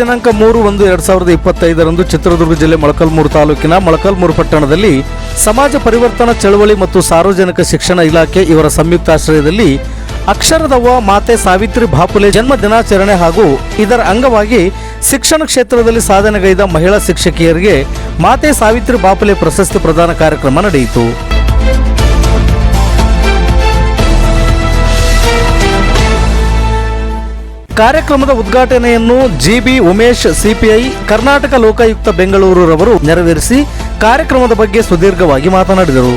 ದಿನಾಂಕ ಮೂರು ಒಂದು ಎರಡ್ ಸಾವಿರದ ಇಪ್ಪತ್ತೈದರಂದು ಚಿತ್ರದುರ್ಗ ಜಿಲ್ಲೆ ಮೊಳಕಲ್ಮೂರು ತಾಲೂಕಿನ ಮೊಳಕಲ್ಮೂರು ಪಟ್ಟಣದಲ್ಲಿ ಸಮಾಜ ಪರಿವರ್ತನಾ ಚಳವಳಿ ಮತ್ತು ಸಾರ್ವಜನಿಕ ಶಿಕ್ಷಣ ಇಲಾಖೆ ಇವರ ಸಂಯುಕ್ತಾಶ್ರಯದಲ್ಲಿ ಅಕ್ಷರದವ್ವ ಮಾತೆ ಸಾವಿತ್ರಿ ಬಾಪುಲೆ ಜನ್ಮ ದಿನಾಚರಣೆ ಹಾಗೂ ಇದರ ಅಂಗವಾಗಿ ಶಿಕ್ಷಣ ಕ್ಷೇತ್ರದಲ್ಲಿ ಸಾಧನೆಗೈದ ಮಹಿಳಾ ಶಿಕ್ಷಕಿಯರಿಗೆ ಮಾತೆ ಸಾವಿತ್ರಿ ಬಾಪುಲೆ ಪ್ರಶಸ್ತಿ ಪ್ರದಾನ ಕಾರ್ಯಕ್ರಮ ನಡೆಯಿತು. ಕಾರ್ಯಕ್ರಮದ ಉದ್ಘಾಟನೆಯನ್ನು ಜಿಬಿ ಉಮೇಶ್ ಸಿಪಿಐ ಕರ್ನಾಟಕ ಲೋಕಾಯುಕ್ತ ಬೆಂಗಳೂರುರವರು ನೆರವೇರಿಸಿ ಕಾರ್ಯಕ್ರಮದ ಬಗ್ಗೆ ಸುದೀರ್ಘವಾಗಿ ಮಾತನಾಡಿದರು.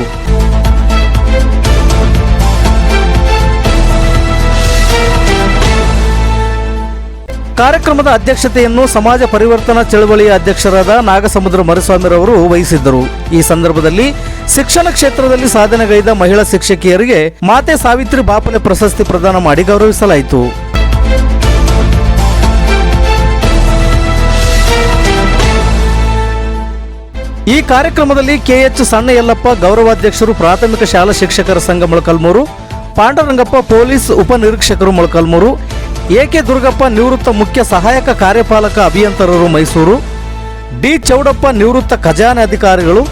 ಕಾರ್ಯಕ್ರಮದ ಅಧ್ಯಕ್ಷತೆಯನ್ನು ಸಮಾಜ ಪರಿವರ್ತನಾ ಚಳವಳಿಯ ಅಧ್ಯಕ್ಷರಾದ ನಾಗಸಮುದ್ರ ಮರುಸ್ವಾಮಿರವರು ವಹಿಸಿದ್ದರು. ಈ ಸಂದರ್ಭದಲ್ಲಿ ಶಿಕ್ಷಣ ಕ್ಷೇತ್ರದಲ್ಲಿ ಸಾಧನೆಗೈದ ಮಹಿಳಾ ಶಿಕ್ಷಕಿಯರಿಗೆ ಮಾತೆ ಸಾವಿತ್ರಿ ಬಾಪಲೆ ಪ್ರಶಸ್ತಿ ಪ್ರದಾನ ಮಾಡಿ ಗೌರವಿಸಲಾಯಿತು. ಈ ಕಾರ್ಯಕ್ರಮದಲ್ಲಿ ಕೆಎಚ್ ಸಣ್ಣ ಯಲ್ಲಪ್ಪ ಗೌರವಾಧ್ಯಕ್ಷರು, ಪ್ರಾಥಮಿಕ ಶಾಲಾ ಶಿಕ್ಷಕರ ಸಂಘ ಮೊಳಕಲ್ಮೂರು, ಪಾಂಡುರಂಗಪ್ಪ ಪೊಲೀಸ್ ಉಪನಿರೀಕ್ಷಕರು ಮೊಳಕಲ್ಮೂರು, ಎಕೆ ದುರ್ಗಪ್ಪ ನಿವೃತ್ತ ಮುಖ್ಯ ಸಹಾಯಕ ಕಾರ್ಯಪಾಲಕ ಅಭಿಯಂತರರು ಮೈಸೂರು, ಡಿ ಚೌಡಪ್ಪ ನಿವೃತ್ತ ಖಜಾನೆ ಅಧಿಕಾರಿಗಳು,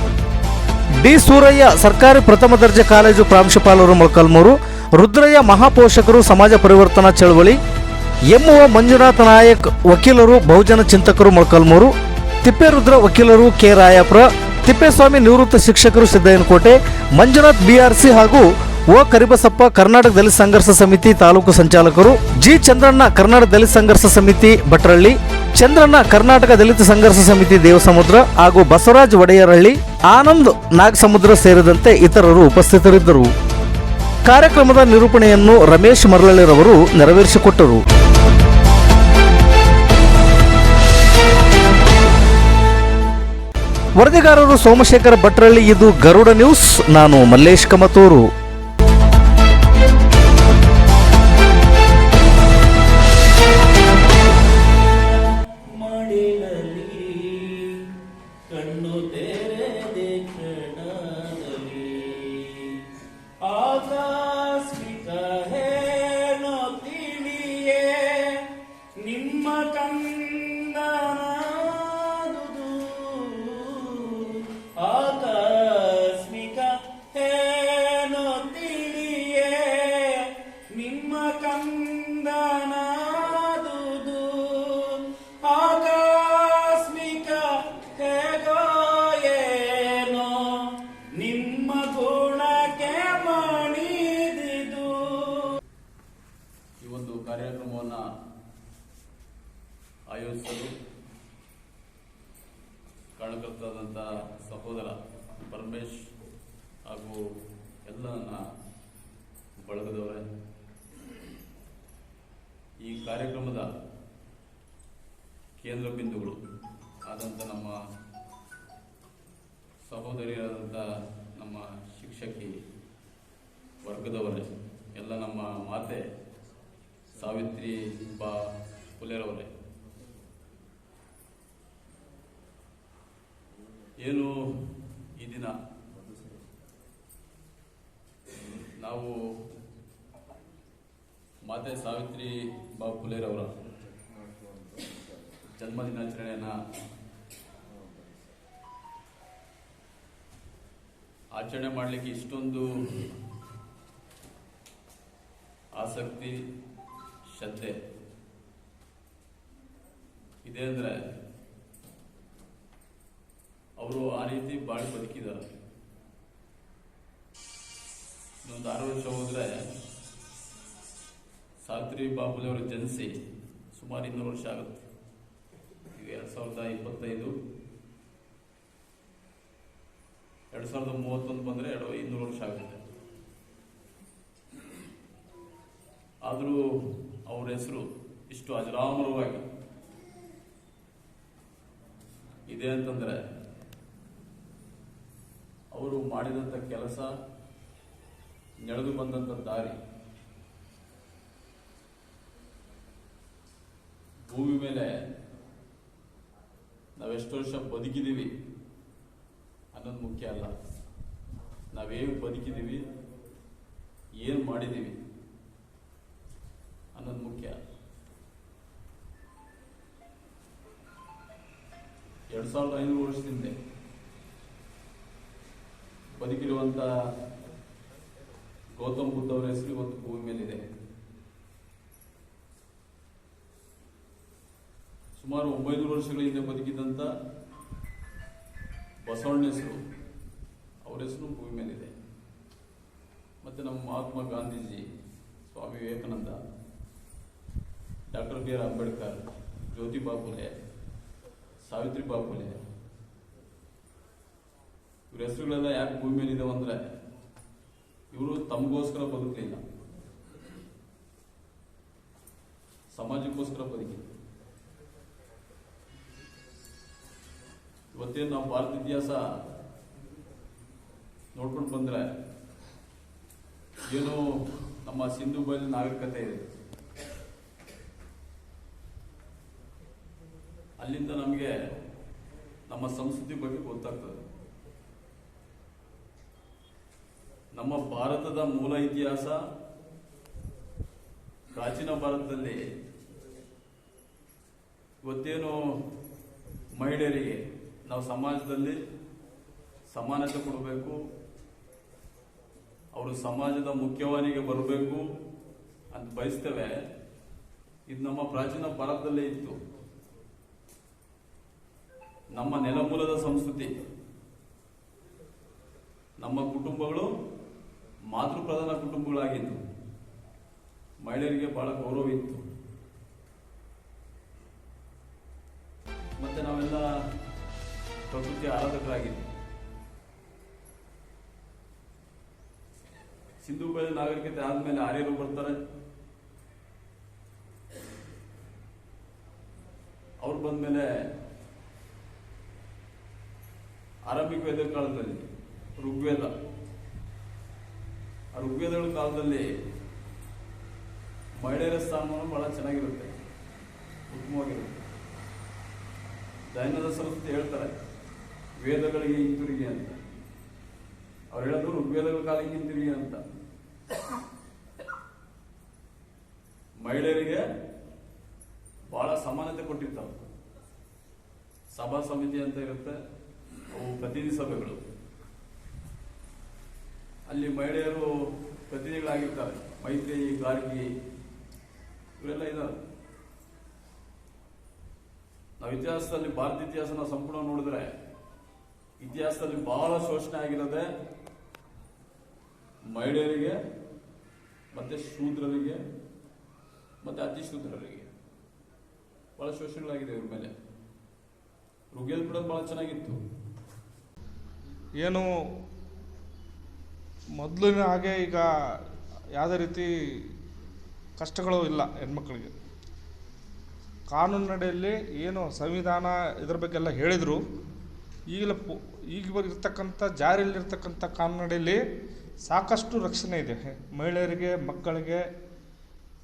ಡಿ ಸೂರಯ್ಯ ಸರ್ಕಾರಿ ಪ್ರಥಮ ದರ್ಜೆ ಕಾಲೇಜು ಪ್ರಾಂಶುಪಾಲರು ಮೊಳಕಲ್ಮೂರು, ರುದ್ರಯ್ಯ ಮಹಾಪೋಷಕರು ಸಮಾಜ ಪರಿವರ್ತನಾ ಚಳವಳಿ ಎಂಒ ಮಂಜುನಾಥ ನಾಯಕ್ ವಕೀಲರು, ಬಹುಜನ ಚಿಂತಕರು ಮೊಳಕಲ್ಮೂರು ತಿಪ್ಪೇರುದ್ರ ವಕೀಲರು ಕೆ. ರಾಯಾಪುರ, ತಿಪ್ಪೇಸ್ವಾಮಿ ನಿವೃತ್ತ ಶಿಕ್ಷಕರು ಸಿದ್ದಯ್ಯನಕೋಟೆ, ಮಂಜುನಾಥ್ ಬಿಆರ್ಸಿ ಹಾಗೂ ಒ ಕರಿಬಸಪ್ಪ ಕರ್ನಾಟಕ ದಲಿತ ಸಂಘರ್ಷ ಸಮಿತಿ ತಾಲೂಕು ಸಂಚಾಲಕರು, ಜಿ. ಚಂದ್ರಣ್ಣ ಕರ್ನಾಟಕ ದಲಿತ ಸಂಘರ್ಷ ಸಮಿತಿ ಭಟ್ರಳ್ಳಿ, ಚಂದ್ರಣ್ಣ ಕರ್ನಾಟಕ ದಲಿತ ಸಂಘರ್ಷ ಸಮಿತಿ ದೇವಸಮುದ್ರ ಹಾಗೂ ಬಸವರಾಜ್ ಒಡೆಯರಹಳ್ಳಿ ಆನಂದ್ ನಾಗಸಮುದ್ರ ಸೇರಿದಂತೆ ಇತರರು ಉಪಸ್ಥಿತರಿದ್ದರು. ಕಾರ್ಯಕ್ರಮದ ನಿರೂಪಣೆಯನ್ನು ರಮೇಶ್ ಮರಳಳ್ಳಿರವರು ನೆರವೇರಿಸಿಕೊಟ್ಟರು. ವರದಿಗಾರರು ಸೋಮಶೇಖರ ಭಟ್ರಳ್ಳಿ ಇದು ಗರುಡ ನ್ಯೂಸ್. ನಾನು ಮಲ್ಲೇಶ್ ಕಮತೂರು. ವರ್ಗದವರೇ, ಎಲ್ಲ ನಮ್ಮ ಮಾತೆ ಸಾವಿತ್ರಿ ಬಾ ಪುಲೆರವರೇ ಏನು ಈ ದಿನ? ನಾವು ಮಾತೆ ಸಾವಿತ್ರಿ ಬಾ ಪುಲೆರವರ ಜನ್ಮ ದಿನಾಚರಣೆಯನ್ನು ಆಚರಣೆ ಮಾಡಲಿಕ್ಕೆ ಇಷ್ಟೊಂದು ಆಸಕ್ತಿ, ಶ್ರದ್ಧೆ. ಇದೆ ಅಂದರೆ ಅವರು ಆ ರೀತಿ ಬಾಳಿ ಬದುಕಿದ್ದಾರೆ. ಇನ್ನೊಂದು ಆರು ವರ್ಷ ಹೋದರೆ ಸಾವಿತ್ರಿ ಬಾಬುಲಿಯವರ ಜನಿಸಿ ಸುಮಾರು ಇನ್ನೂರು ವರ್ಷ ಆಗುತ್ತೆ. ಈಗ ಎರಡು ಸಾವಿರದ ಇಪ್ಪತ್ತೈದು, ಎರಡು ಸಾವಿರದ ಮೂವತ್ತೊಂದು ಬಂದರೆ ಎರಡು ಇನ್ನೂರು ವರ್ಷ ಆಗುತ್ತೆ. ಆದರೂ ಅವರ ಹೆಸರು ಇಷ್ಟು ಅಜರಾಮರವಾಗಿ ಇದೆ ಅಂತಂದರೆ ಅವರು ಮಾಡಿದಂಥ ಕೆಲಸ ನಡೆದು ಬಂದಂಥ ದಾರಿ. ಭೂಮಿ ಮೇಲೆ ನಾವೆಷ್ಟು ವರ್ಷ ಬದುಕಿದ್ದೀವಿ. ಅನ್ನೋದು ಮುಖ್ಯ ಅಲ್ಲ. ನಾವೇನು ಬದುಕಿದ್ದೀವಿ? ಏನು ಮಾಡಿದ್ದೀವಿ? ಅನ್ನೋದು ಮುಖ್ಯ. ಎರಡು ಸಾವಿರದ ಐನೂರು ವರ್ಷದಿಂದ ಬದುಕಿರುವಂಥ ಗೌತಮ್ ಬುದ್ಧ ಅವರ ಹೆಸರು ಇವತ್ತು ಭೂಮಿ ಮೇಲಿದೆ. ಸುಮಾರು ಒಂಬೈನೂರು ವರ್ಷಗಳ ಹಿಂದೆ ಬದುಕಿದಂಥ ಬಸವಣ್ಣ ಹೆಸರು ಅವರ ಹೆಸರು ಭೂಮಿ ಮೇಲಿದೆ. ಮತ್ತು ನಮ್ಮ Mahatma Gandhiji, Swami Vivekananda doctor B R Ambedkar Jyotiba Phule Savitriba Phule ಇವ್ರ ಹೆಸರುಗಳೆಲ್ಲ ಯಾಕೆ ಭೂಮಿ ಮೇಲಿದಾವೆ ಅಂದ್ರೆ ಇವರು ತಮಗೋಸ್ಕರ ಬದುಕಲಿಲ್ಲ. ಸಮಾಜಕ್ಕೋಸ್ಕರ ಬದುಕಿಲ್ಲ ಇವತ್ತೇನು ನಾವು ಭಾರತ ಇತಿಹಾಸ ನೋಡ್ಕೊಂಡು ಬಂದ್ರೆ ಏನು ನಮ್ಮ ಸಿಂಧು ಬಯಲು ನಾಗರಿಕತೆ ಇದೆ. ಅಲ್ಲಿಂದ ನಮಗೆ ನಮ್ಮ ಸಂಸ್ಕೃತಿ ಬಗ್ಗೆ ಗೊತ್ತಾಗ್ತದೆ. ನಮ್ಮ ಭಾರತದ ಮೂಲ ಇತಿಹಾಸ ಪ್ರಾಚೀನ ಭಾರತದಲ್ಲಿ ಇವತ್ತೇನು ಮಹಿಳೆಯರಿಗೆ ನಾವು ಸಮಾಜದಲ್ಲಿ ಸಮಾನತೆ ಕೊಡಬೇಕು, ಅವರು ಸಮಾಜದ ಮುಖ್ಯವಾನಿಗೆ ಬರಬೇಕು ಅಂತ ಬಯಸ್ತೇವೆ. ಇದು ನಮ್ಮ ಪ್ರಾಚೀನ ಭಾರತದಲ್ಲೇ ಇತ್ತು. ನಮ್ಮ ನೆಲಮೂಲದ ಸಂಸ್ಕೃತಿ. ನಮ್ಮ ಕುಟುಂಬಗಳು ಮಾತೃಪ್ರಧಾನ ಕುಟುಂಬಗಳಾಗಿತ್ತು ಮಹಿಳೆಯರಿಗೆ ಬಹಳ ಗೌರವ ಇತ್ತು. ಮತ್ತೆ ನಾವೆಲ್ಲ ಪ್ರಕೃತಿ ಆರಾಧಕರಾಗಿದ್ವಿ. ಸಿಂಧು ಬಯಲು ನಾಗರಿಕತೆ ಆದ್ಮೇಲೆ ಆರ್ಯರು ಬರ್ತಾರೆ. ಅವ್ರು ಬಂದ್ಮೇಲೆ ಆರಂಭಿಕ ವೇದ ಕಾಲದಲ್ಲಿ, ಋಗ್ವೇದ. ಆ ಋಗ್ವೇದಗಳ ಕಾಲದಲ್ಲಿ ಮಹಿಳೆಯರ ಸ್ಥಾನಮಾನ ಬಹಳ ಚೆನ್ನಾಗಿರುತ್ತೆ, ಉತ್ತಮವಾಗಿರುತ್ತೆ. ದೈನದ ಸಂಸ್ಥೆ ಹೇಳ್ತಾರೆ, ವೇದಗಳಿಗೆ ಹಿಂತಿರುಗಿ ಅಂತ. ಅವ್ರು ಹೇಳಿದ್ರು ಋಗ್ವೇದಗಳ ಕಾಲಕ್ಕೆ ಹಿಂತಿರುಗಿ ಅಂತ. ಮಹಿಳೆಯರಿಗೆ ಬಹಳ ಸಮಾನತೆ ಕೊಟ್ಟಿರ್ತಾರೆ ಸಭಾ ಸಮಿತಿ ಅಂತ ಇರುತ್ತೆ ಅವು ಪ್ರತಿನಿಧಿ ಸಭೆಗಳು. ಅಲ್ಲಿ ಮಹಿಳೆಯರು ಪ್ರತಿನಿಧಿಗಳಾಗಿರ್ತಾರೆ. ಮೈತ್ರಿ, ಗಾರ್ಗಿ ಇವರೆಲ್ಲ ಇದ್ದಾರೆ ನಾವು ಇತಿಹಾಸದಲ್ಲಿ ಭಾರತ ಇತಿಹಾಸನ ಸಂಪೂರ್ಣ ನೋಡಿದ್ರೆ ಇತಿಹಾಸದಲ್ಲಿ ಬಹಳ ಶೋಷಣೆ ಆಗಿರೋದೆ ಮಹಿಳೆಯರಿಗೆ, ಮತ್ತೆ ಶೂದ್ರರಿಗೆ, ಮತ್ತೆ ಅತಿ ಶೂದ್ರರಿಗೆ ಬಹಳ ಶೋಷಣೆಗಳಾಗಿದೆ ಇವ್ರ ಮೇಲೆ. ಋಗ್ಯದ ಕೂಡ ಬಹಳ ಚೆನ್ನಾಗಿತ್ತು. ಏನು ಮೊದಲಿನ ಹಾಗೆ ಈಗ ಯಾವುದೇ ರೀತಿ ಕಷ್ಟಗಳು ಇಲ್ಲ ಹೆಣ್ಮಕ್ಳಿಗೆ. ಕಾನೂನಿನಡಿಯಲ್ಲಿ ಏನು ಸಂವಿಧಾನ ಇದ್ರ ಬಗ್ಗೆ ಎಲ್ಲ ಹೇಳಿದರು. ಈಗಲ ಪು ಇರ್ತಕ್ಕಂಥ, ಜಾರಿಯಲ್ಲಿರ್ತಕ್ಕಂಥ ಕಾನೂನಡಿಯಲ್ಲಿ ಸಾಕಷ್ಟು ರಕ್ಷಣೆ ಇದೆ. ಮಹಿಳೆಯರಿಗೆ, ಮಕ್ಕಳಿಗೆ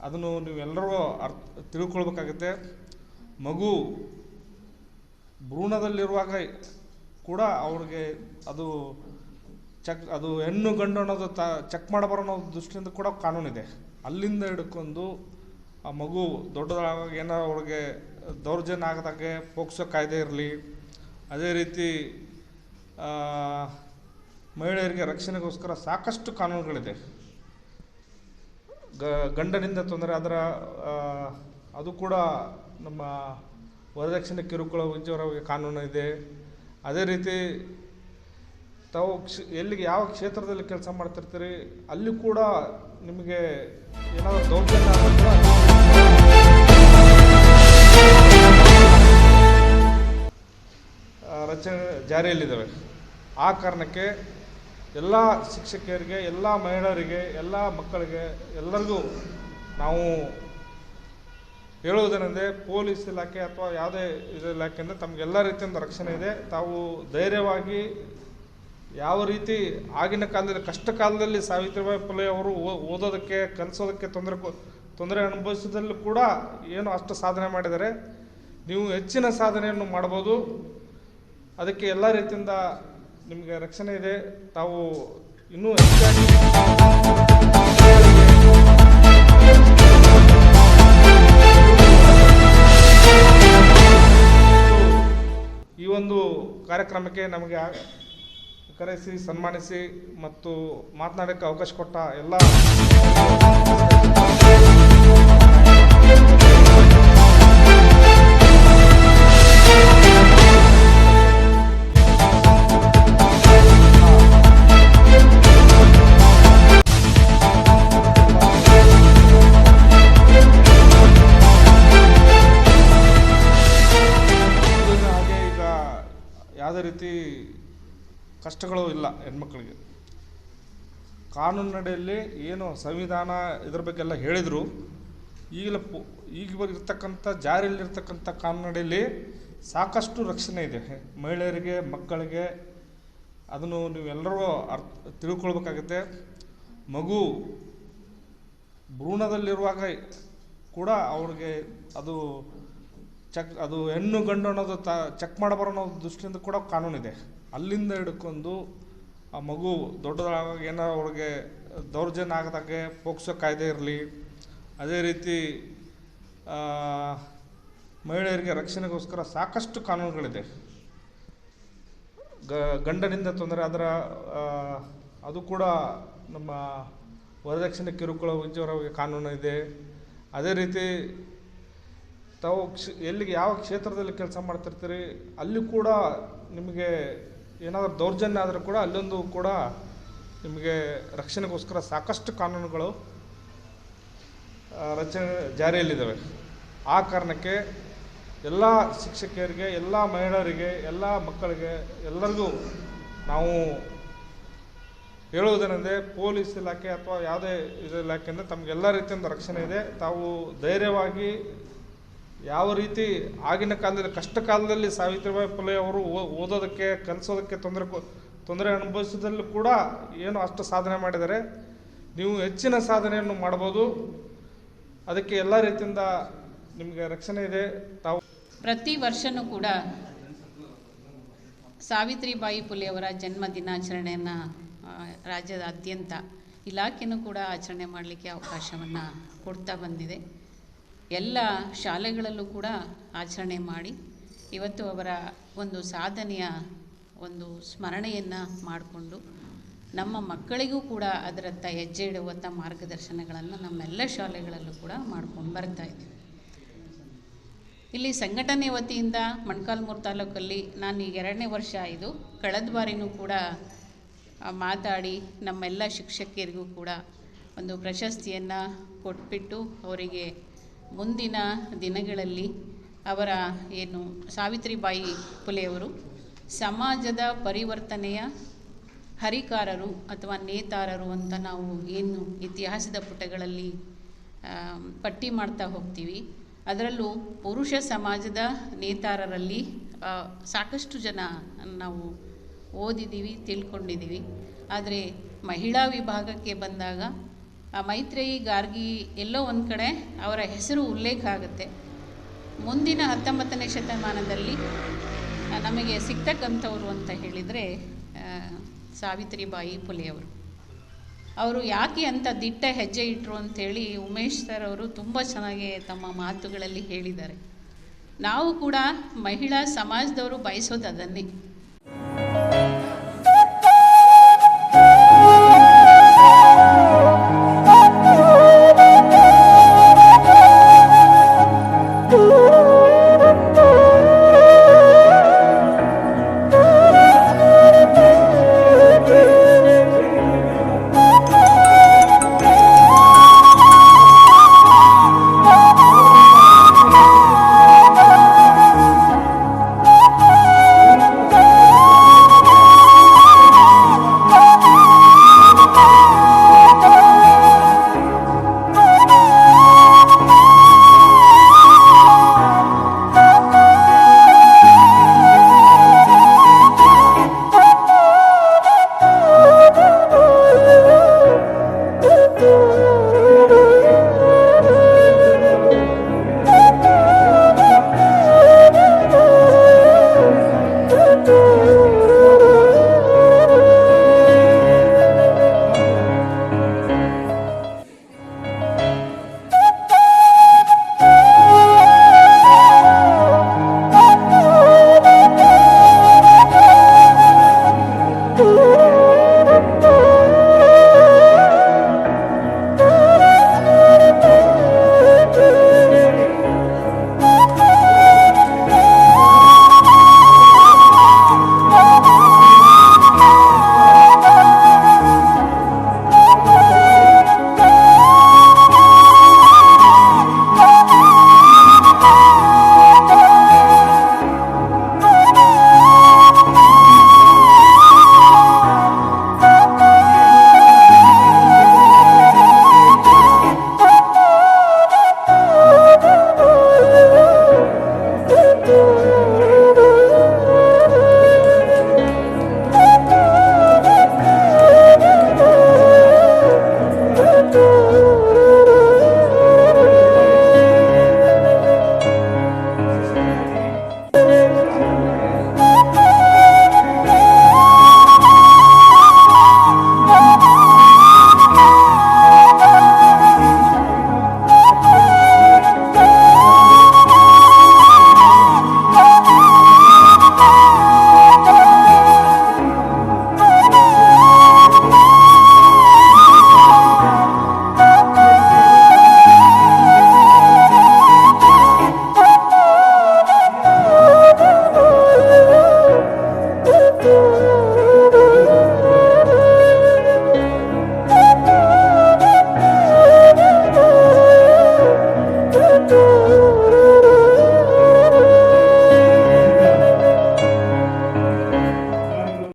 ಅದನ್ನು ನೀವೆಲ್ಲರೂ ಅರ್ಥ, ತಿಳ್ಕೊಳ್ಬೇಕಾಗತ್ತೆ. ಮಗು ಭ್ರೂಣದಲ್ಲಿರುವಾಗ ಕೂಡ ಅವ್ರಿಗೆ ಅದು ಚೆಕ್, ಅದು ಹೆಣ್ಣು ಗಂಡು ಅನ್ನೋದು ತ ಚೆಕ್ ಮಾಡಬಾರೋ ಅನ್ನೋ ದೃಷ್ಟಿಯಿಂದ ಕೂಡ ಕಾನೂನಿದೆ. ಅಲ್ಲಿಂದ ಹಿಡ್ಕೊಂಡು ಆ ಮಗು ದೊಡ್ಡದಾಗ ಏನೋ ಅವ್ರಿಗೆ ದೌರ್ಜನ್ಯ ಆಗದಾಗೆ ಪೋಕ್ಸೋ ಕಾಯ್ದೆ ಇರಲಿ. ಅದೇ ರೀತಿ ಮಹಿಳೆಯರಿಗೆ ರಕ್ಷಣೆಗೋಸ್ಕರ ಸಾಕಷ್ಟು ಕಾನೂನುಗಳಿದೆ. ಗ, ಗಂಡನಿಂದ ತೊಂದರೆ ಅದರ ಅದು ಕೂಡ ನಮ್ಮ ವರದಕ್ಷಿಣೆ ಕಿರುಕುಳ ವಂಚವರ ಕಾನೂನು ಇದೆ. ಅದೇ ರೀತಿ ತಾವು ಕ್ಷ, ಎಲ್ಲಿಗೆ ಯಾವ ಕ್ಷೇತ್ರದಲ್ಲಿ ಕೆಲಸ ಮಾಡ್ತಿರ್ತೀರಿ, ಅಲ್ಲಿ ಕೂಡ ನಿಮಗೆ ಏನಾದರೂ ದೌರ್ಜನ್ಯ ರಚನೆ ಜಾರಿಯಲ್ಲಿದ್ದಾವೆ. ಆ ಕಾರಣಕ್ಕೆ ಎಲ್ಲ ಶಿಕ್ಷಕಿಯರಿಗೆ, ಎಲ್ಲ ಮಹಿಳೆಯರಿಗೆ, ಎಲ್ಲ ಮಕ್ಕಳಿಗೆ ಎಲ್ಲರಿಗೂ ನಾವು ಹೇಳುವುದೇನೆಂದರೆ ಪೊಲೀಸ್ ಇಲಾಖೆ ಅಥವಾ ಯಾವುದೇ ಇದು ಇಲಾಖೆಯಿಂದ ತಮಗೆಲ್ಲ ರೀತಿಯಿಂದ ರಕ್ಷಣೆ ಇದೆ. ತಾವು ಧೈರ್ಯವಾಗಿ ಯಾವ ರೀತಿ ಆಗಿನ ಕಾಲದಲ್ಲಿ, ಕಷ್ಟ ಕಾಲದಲ್ಲಿ ಸಾವಿತ್ರಿಬಾಯಿ ಫುಲೆ ಅವರು ಓದೋದಕ್ಕೆ, ಕಲಿಸೋದಕ್ಕೆ ತೊಂದರೆ ತೊಂದರೆ ಅನುಭವಿಸಿದಲ್ಲೂ ಕೂಡ ಏನು ಅಷ್ಟು ಸಾಧನೆ ಮಾಡಿದ್ದಾರೆ. ನೀವು ಹೆಚ್ಚಿನ ಸಾಧನೆಯನ್ನು ಮಾಡ್ಬೋದು. ಅದಕ್ಕೆ ಎಲ್ಲ ರೀತಿಯಿಂದ ನಿಮಗೆ ರಕ್ಷಣೆ ಇದೆ. ತಾವು ಇನ್ನೂ ಹೆಚ್ಚಾಗಿ ಈ ಒಂದು ಕಾರ್ಯಕ್ರಮಕ್ಕೆ ನಮಗೆ ಕರೆಸಿ ಸನ್ಮಾನಿಸಿ ಮತ್ತು ಮಾತನಾಡೋಕ್ಕೆ ಅವಕಾಶ ಕೊಟ್ಟ ಎಲ್ಲ ಕಷ್ಟಗಳು ಇಲ್ಲ ಹೆಣ್ಮಕ್ಳಿಗೆ. ಕಾನೂನಿನಡಿಯಲ್ಲಿ ಏನು ಸಂವಿಧಾನ ಇದ್ರ ಬಗ್ಗೆ ಎಲ್ಲ ಹೇಳಿದರು. ಈಗಲ ಪು ಈಗ ಇರ್ತಕ್ಕಂಥ, ಜಾರಿಯಲ್ಲಿರ್ತಕ್ಕಂಥ ಕಾನೂನಡಿಯಲ್ಲಿ ಸಾಕಷ್ಟು ರಕ್ಷಣೆ ಇದೆ. ಮಹಿಳೆಯರಿಗೆ, ಮಕ್ಕಳಿಗೆ ಅದನ್ನು ನೀವೆಲ್ಲರೂ ಅರ್ಥ, ತಿಳ್ಕೊಳ್ಬೇಕಾಗತ್ತೆ. ಮಗು ಭ್ರೂಣದಲ್ಲಿರುವಾಗ ಕೂಡ ಅವ್ರಿಗೆ ಅದು ಚೆಕ್, ಅದು ಹೆಣ್ಣು ಗಂಡು ಅನ್ನೋದು ತ, ಚೆಕ್ ಮಾಡಬಾರೋ ಅನ್ನೋ ದೃಷ್ಟಿಯಿಂದ ಕೂಡ ಕಾನೂನಿದೆ. ಅಲ್ಲಿಂದ ಹಿಡ್ಕೊಂಡು ಆ ಮಗು ದೊಡ್ಡದಾಗ ಏನೋ ಅವ್ರಿಗೆ ದೌರ್ಜನ್ಯ ಆಗದಾಗೆ ಪೋಕ್ಸೋ ಕಾಯ್ದೆ ಇರಲಿ. ಅದೇ ರೀತಿ ಮಹಿಳೆಯರಿಗೆ ರಕ್ಷಣೆಗೋಸ್ಕರ ಸಾಕಷ್ಟು ಕಾನೂನುಗಳಿದೆ. ಗಂಡನಿಂದ ತೊಂದರೆ ಅದರ ಅದು ಕೂಡ ನಮ್ಮ ವರದಕ್ಷಿಣೆ ಕಿರುಕುಳ ಉಜ್ವರವಾಗಿ ಕಾನೂನು ಇದೆ. ಅದೇ ರೀತಿ, ತಾವು ಕ್ಷ, ಎಲ್ಲಿಗೆ ಯಾವ ಕ್ಷೇತ್ರದಲ್ಲಿ ಕೆಲಸ ಮಾಡ್ತಿರ್ತೀರಿ, ಅಲ್ಲಿ ಕೂಡ ನಿಮಗೆ ಏನಾದರೂ ದೌರ್ಜನ್ಯ ಆದರೂ ಕೂಡ ಅಲ್ಲೊಂದು ಕೂಡ ನಿಮಗೆ ರಕ್ಷಣೆಗೋಸ್ಕರ ಸಾಕಷ್ಟು ಕಾನೂನುಗಳು ರಚನೆ ಜಾರಿಯಲ್ಲಿದ್ದಾವೆ. ಆ ಕಾರಣಕ್ಕೆ ಎಲ್ಲ ಶಿಕ್ಷಕಿಯರಿಗೆ, ಎಲ್ಲ ಮಹಿಳೆಯರಿಗೆ, ಎಲ್ಲ ಮಕ್ಕಳಿಗೆ ಎಲ್ಲರಿಗೂ ನಾವು ಹೇಳುವುದೇನೆಂದರೆ ಪೊಲೀಸ್ ಇಲಾಖೆ ಅಥವಾ ಯಾವುದೇ ಇದು ಇಲಾಖೆಯಿಂದ ತಮಗೆಲ್ಲ ರೀತಿಯಿಂದ ರಕ್ಷಣೆ ಇದೆ. ತಾವು ಧೈರ್ಯವಾಗಿ ಯಾವ ರೀತಿ ಆಗಿನ ಕಾಲದಲ್ಲಿ, ಕಷ್ಟ ಕಾಲದಲ್ಲಿ ಸಾವಿತ್ರಿಬಾಯಿ ಫುಲೆ ಅವರು ಓದೋದಕ್ಕೆ, ಕಲಿಸೋದಕ್ಕೆ ತೊಂದರೆ ತೊಂದರೆ ಅನುಭವಿಸಿದಲ್ಲೂ ಕೂಡ ಏನು ಅಷ್ಟು ಸಾಧನೆ ಮಾಡಿದ್ದಾರೆ. ನೀವು ಹೆಚ್ಚಿನ ಸಾಧನೆಯನ್ನು ಮಾಡ್ಬೋದು. ಅದಕ್ಕೆ ಎಲ್ಲ ರೀತಿಯಿಂದ ನಿಮಗೆ ರಕ್ಷಣೆ ಇದೆ. ತಾವು ಪ್ರತಿ ವರ್ಷವೂ ಕೂಡ ಸಾವಿತ್ರಿಬಾಯಿ ಫುಲೆಯವರ ಜನ್ಮ ದಿನಾಚರಣೆಯನ್ನು ರಾಜ್ಯದಾದ್ಯಂತ ಇಲಾಖೆನೂ ಕೂಡ ಆಚರಣೆ ಮಾಡಲಿಕ್ಕೆ ಅವಕಾಶವನ್ನು ಕೊಡ್ತಾ ಬಂದಿದೆ. ಎಲ್ಲ ಶಾಲೆಗಳಲ್ಲೂ ಕೂಡ ಆಚರಣೆ ಮಾಡಿ ಇವತ್ತು ಅವರ ಒಂದು ಸಾಧನೆಯ ಒಂದು ಸ್ಮರಣೆಯನ್ನು ಮಾಡಿಕೊಂಡು ನಮ್ಮ ಮಕ್ಕಳಿಗೂ ಕೂಡ ಅದರತ್ತ ಹೆಜ್ಜೆ ಇಡುವಂಥ ಮಾರ್ಗದರ್ಶನಗಳನ್ನು ನಮ್ಮೆಲ್ಲ ಶಾಲೆಗಳಲ್ಲೂ ಕೂಡ ಮಾಡ್ಕೊಂಡು ಬರ್ತಾ ಇದ್ದೀವಿ. ಇಲ್ಲಿ ಸಂಘಟನೆ ವತಿಯಿಂದ ಮೊಣಕಾಲ್ಮೂರು ತಾಲೂಕಲ್ಲಿ ನಾನು ಈಗ ಎರಡನೇ ವರ್ಷ ಆಯಿತು ಕಳೆದ ಬಾರಿನೂ ಕೂಡ ಮಾತಾಡಿ ನಮ್ಮೆಲ್ಲ ಶಿಕ್ಷಕಿಯರಿಗೂ ಕೂಡ ಒಂದು ಪ್ರಶಸ್ತಿಯನ್ನು ಕೊಟ್ಬಿಟ್ಟು ಅವರಿಗೆ ಮುಂದಿನ ದಿನಗಳಲ್ಲಿ ಅವರ ಏನು ಸಾವಿತ್ರಿಬಾಯಿ ಫುಲೆಯವರು ಸಮಾಜದ ಪರಿವರ್ತನೆಯ ಹರಿಕಾರರು ಅಥವಾ ನೇತಾರರು ಅಂತ ನಾವು ಏನು ಇತಿಹಾಸದ ಪುಟಗಳಲ್ಲಿ ಪಟ್ಟಿ ಮಾಡ್ತಾ ಹೋಗ್ತೀವಿ. ಅದರಲ್ಲೂ ಪುರುಷ ಸಮಾಜದ ನೇತಾರರಲ್ಲಿ ಸಾಕಷ್ಟು ಜನ ನಾವು ಓದಿದ್ದೀವಿ, ತಿಳ್ಕೊಂಡಿದ್ದೀವಿ. ಆದರೆ ಮಹಿಳಾ ವಿಭಾಗಕ್ಕೆ ಬಂದಾಗ ಆ ಮೈತ್ರೇಯಿ, ಗಾರ್ಗಿ ಎಲ್ಲೋ ಒಂದು ಕಡೆ ಅವರ ಹೆಸರು ಉಲ್ಲೇಖ ಆಗುತ್ತೆ. ಮುಂದಿನ ಹತ್ತೊಂಬತ್ತನೇ ಶತಮಾನದಲ್ಲಿ ನಮಗೆ ಸಿಗ್ತಕ್ಕಂಥವ್ರು ಅಂತ ಹೇಳಿದರೆ ಸಾವಿತ್ರಿಬಾಯಿ ಪುಲೆಯವರು. ಅವರು ಯಾಕೆ ಅಂತ ದಿಟ್ಟ ಹೆಜ್ಜೆ ಇಟ್ಟರು ಅಂಥೇಳಿ ಉಮೇಶ್ ಸರ್ ಅವರು ತುಂಬ ಚೆನ್ನಾಗಿ ತಮ್ಮ ಮಾತುಗಳಲ್ಲಿ ಹೇಳಿದ್ದಾರೆ. ನಾವು ಕೂಡ ಮಹಿಳಾ ಸಮಾಜದವರು ಬಯಸೋದು ಅದನ್ನೇ. Oh.